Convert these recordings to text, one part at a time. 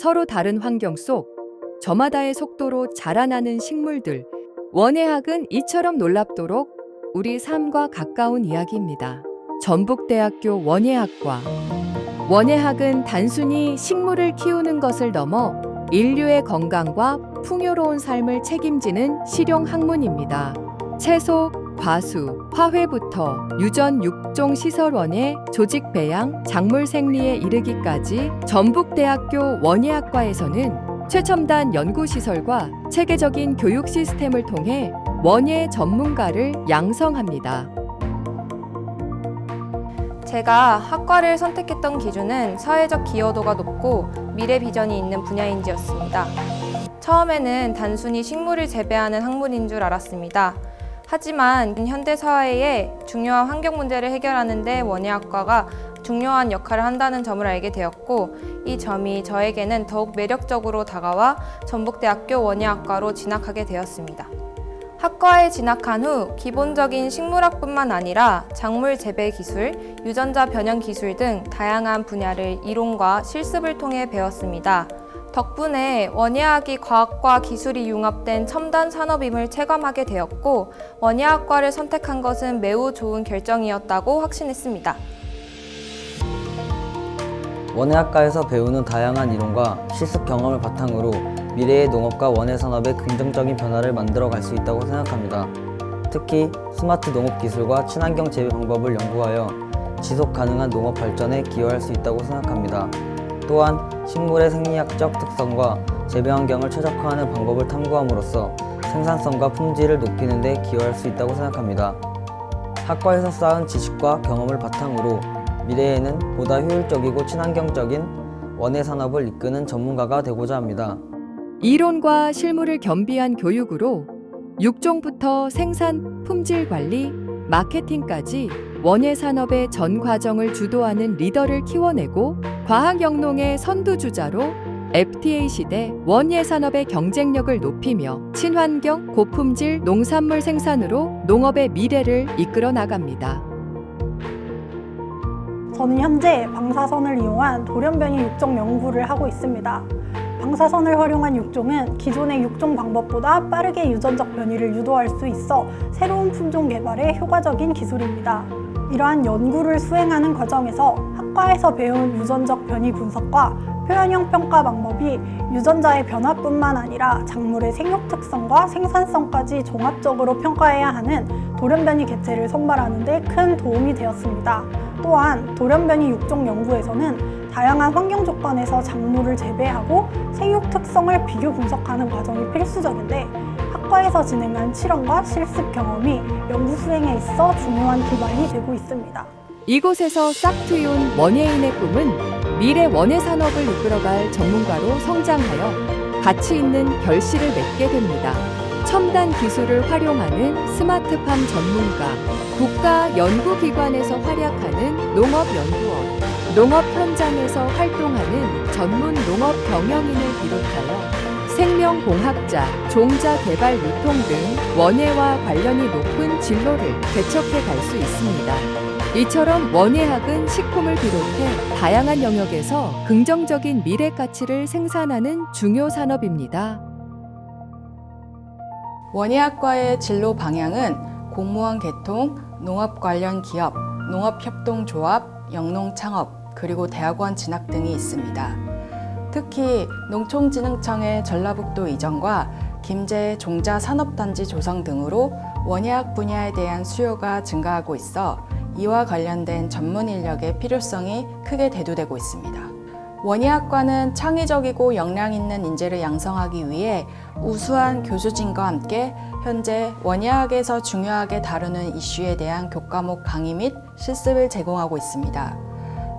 서로 다른 환경 속 저마다의 속도로 자라나는 식물들. 원예학은 이처럼 놀랍도록 우리 삶과 가까운 이야기입니다. 전북대학교 원예학과. 원예학은 단순히 식물을 키우는 것을 넘어 인류의 건강과 풍요로운 삶을 책임지는 실용 학문입니다. 채소, 과수, 화훼부터 유전 6종 시설원의 조직 배양, 작물 생리에 이르기까지 전북대학교 원예학과에서는 최첨단 연구 시설과 체계적인 교육 시스템을 통해 원예 전문가를 양성합니다. 제가 학과를 선택했던 기준은 사회적 기여도가 높고 미래 비전이 있는 분야인지였습니다. 처음에는 단순히 식물을 재배하는 학문인 줄 알았습니다. 하지만 현대 사회의 중요한 환경 문제를 해결하는 데 원예학과가 중요한 역할을 한다는 점을 알게 되었고 이 점이 저에게는 더욱 매력적으로 다가와 전북대학교 원예학과로 진학하게 되었습니다. 학과에 진학한 후 기본적인 식물학뿐만 아니라 작물 재배 기술, 유전자 변형 기술 등 다양한 분야를 이론과 실습을 통해 배웠습니다. 덕분에 원예학이 과학과 기술이 융합된 첨단 산업임을 체감하게 되었고 원예학과를 선택한 것은 매우 좋은 결정이었다고 확신했습니다. 원예학과에서 배우는 다양한 이론과 실습 경험을 바탕으로 미래의 농업과 원예 산업의 긍정적인 변화를 만들어 갈 수 있다고 생각합니다. 특히 스마트 농업 기술과 친환경 재배 방법을 연구하여 지속 가능한 농업 발전에 기여할 수 있다고 생각합니다. 또한 식물의 생리학적 특성과 재배 환경을 최적화하는 방법을 탐구함으로써 생산성과 품질을 높이는 데 기여할 수 있다고 생각합니다. 학과에서 쌓은 지식과 경험을 바탕으로 미래에는 보다 효율적이고 친환경적인 원예 산업을 이끄는 전문가가 되고자 합니다. 이론과 실무를 겸비한 교육으로 육종부터 생산, 품질 관리, 마케팅까지 원예 산업의 전 과정을 주도하는 리더를 키워내고 과학 영농의 선두주자로 FTA 시대 원예 산업의 경쟁력을 높이며 친환경, 고품질 농산물 생산으로 농업의 미래를 이끌어 나갑니다. 저는 현재 방사선을 이용한 돌연변이 육종 연구를 하고 있습니다. 방사선을 활용한 육종은 기존의 육종 방법보다 빠르게 유전적 변이를 유도할 수 있어 새로운 품종 개발에 효과적인 기술입니다. 이러한 연구를 수행하는 과정에서 학과에서 배운 유전적 변이 분석과 표현형 평가 방법이 유전자의 변화뿐만 아니라 작물의 생육 특성과 생산성까지 종합적으로 평가해야 하는 돌연변이 개체를 선발하는 데 큰 도움이 되었습니다. 또한 돌연변이 육종 연구에서는 다양한 환경 조건에서 작물을 재배하고 생육 특성을 비교 분석하는 과정이 필수적인데 학과에서 진행한 실험과 실습 경험이 연구 수행에 있어 중요한 기반이 되고 있습니다. 이곳에서 싹트이온 원예인의 꿈은 미래 원예 산업을 이끌어갈 전문가로 성장하여 가치 있는 결실을 맺게 됩니다. 첨단 기술을 활용하는 스마트팜 전문가, 국가 연구기관에서 활약하는 농업연구원, 농업 현장에서 활동하는 전문 농업 경영인을 비롯하여 생명공학자, 종자 개발 유통 등 원예와 관련이 높은 진로를 개척해 갈 수 있습니다. 이처럼 원예학은 식품을 비롯해 다양한 영역에서 긍정적인 미래 가치를 생산하는 중요 산업입니다. 원예학과의 진로 방향은 공무원 계통, 농업 관련 기업, 농업협동조합, 영농창업, 그리고 대학원 진학 등이 있습니다. 특히 농촌진흥청의 전라북도 이전과 김제 종자 산업단지 조성 등으로 원예학 분야에 대한 수요가 증가하고 있어 이와 관련된 전문 인력의 필요성이 크게 대두되고 있습니다. 원예학과는 창의적이고 역량 있는 인재를 양성하기 위해 우수한 교수진과 함께 현재 원예학에서 중요하게 다루는 이슈에 대한 교과목 강의 및 실습을 제공하고 있습니다.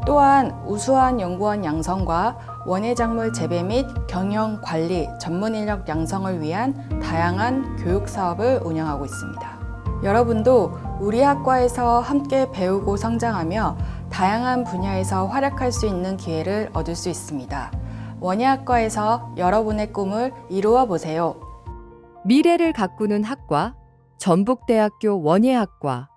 또한 우수한 연구원 양성과 원예작물 재배 및 경영 관리 전문 인력 양성을 위한 다양한 교육 사업을 운영하고 있습니다. 여러분도 우리 학과에서 함께 배우고 성장하며 다양한 분야에서 활약할 수 있는 기회를 얻을 수 있습니다. 원예학과에서 여러분의 꿈을 이루어 보세요. 미래를 가꾸는 학과, 전북대학교 원예학과